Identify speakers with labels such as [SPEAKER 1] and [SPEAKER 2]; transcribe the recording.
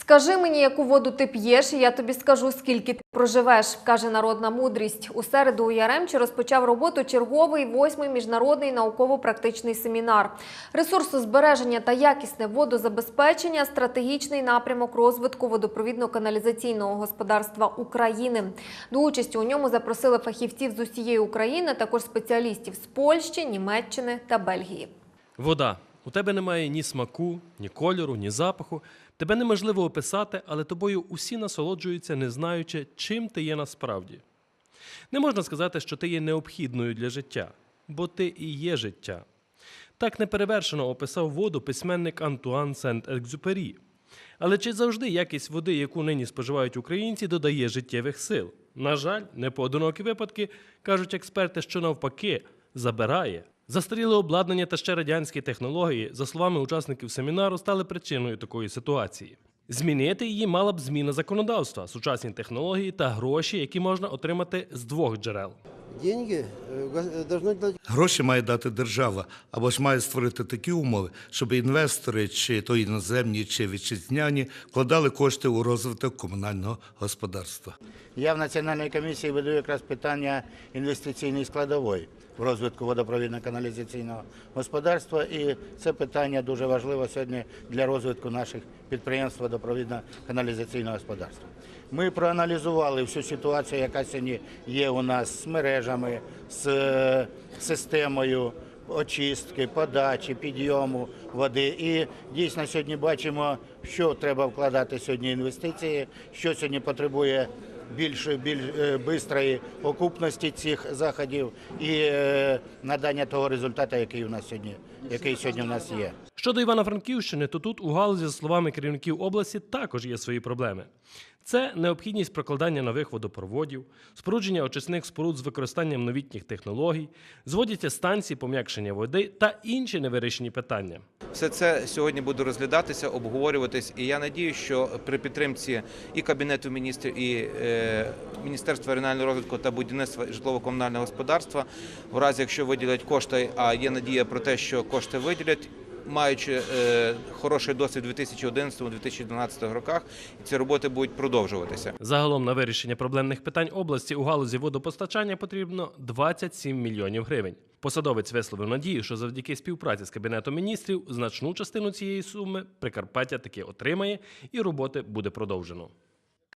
[SPEAKER 1] Скажи мені, яку воду ти п'єш, і я тобі скажу, скільки ти проживеш, каже народна мудрість. У середу у Яремчі розпочав роботу черговий восьмий міжнародний науково-практичний семінар. Ресурсозбереження та якісне водозабезпечення стратегічний напрямок розвитку водопровідно-каналізаційного господарства України. До участі у ньому запросили фахівців з усієї України, також спеціалістів з Польщі, Німеччини та Бельгії.
[SPEAKER 2] Вода. У тебе немає ні смаку, ні кольору, ні запаху. Тебе неможливо описати, але тобою усі насолоджуються, не знаючи, чим ти є насправді. Не можна сказати, що ти є необхідною для життя, бо ти і є життя. Так неперевершено описав воду письменник Антуан Сент-Екзюпері. Але чи завжди якість води, яку нині споживають українці, додає життєвих сил? На жаль, непоодинокі випадки кажуть експерти, що навпаки забирає. Застаріле обладнання та ще радянські технології, за словами учасників семінару, стали причиною такої ситуації. Змінити її мала б зміна законодавства, сучасні технології та гроші, які можна отримати з двох джерел.
[SPEAKER 3] Деньги э, должно дать
[SPEAKER 4] Гроші має дати держава, або ж має створити такі умови, щоб інвестори, чи то іноземні, чи вітчизняні, вкладали кошти у розвиток комунального господарства.
[SPEAKER 5] Я в національній комісії веду якраз питання інвестиційної складової в розвитку водопровідно-каналізаційного господарства, і це питання дуже важливе сьогодні для розвитку наших підприємств водопровідно-каналізаційного господарства. Ми проаналізували всю ситуацію, яка сьогодні є у нас з мережами, з е, системою очистки, подачі, підйому води. І дійсно сьогодні бачимо, що треба вкладати сьогодні інвестиції, що сьогодні потребує більш, більш е, бистрої окупності цих заходів і е, надання того результату, який у нас сьогодні, який сьогодні у нас є.
[SPEAKER 2] Щодо Івано-Франківщини, то тут у галузі, за словами керівників області, також є свої проблеми. Це необхідність прокладання нових водопроводів, спорудження очисних споруд з використанням новітніх технологій, зводяться станції пом'якшення води та інші невирішені питання.
[SPEAKER 6] Все це сьогодні буде розглядатися, обговорюватись, і я надію, що при підтримці і кабінету міністрів, і е, Міністерства регіонального розвитку та будівництва житлово-комунального господарства, в разі якщо виділять кошти, а є надія про те, що кошти виділять. Маючи е, хороший досвід у 2011-2012 роках, ці роботи будуть продовжуватися.
[SPEAKER 2] Загалом на вирішення проблемних питань області у галузі водопостачання потрібно 27 мільйонів гривень. Посадовець висловив надію, що завдяки співпраці з кабінетом міністрів значну частину цієї суми Прикарпаття таки отримає, і роботи буде продовжено.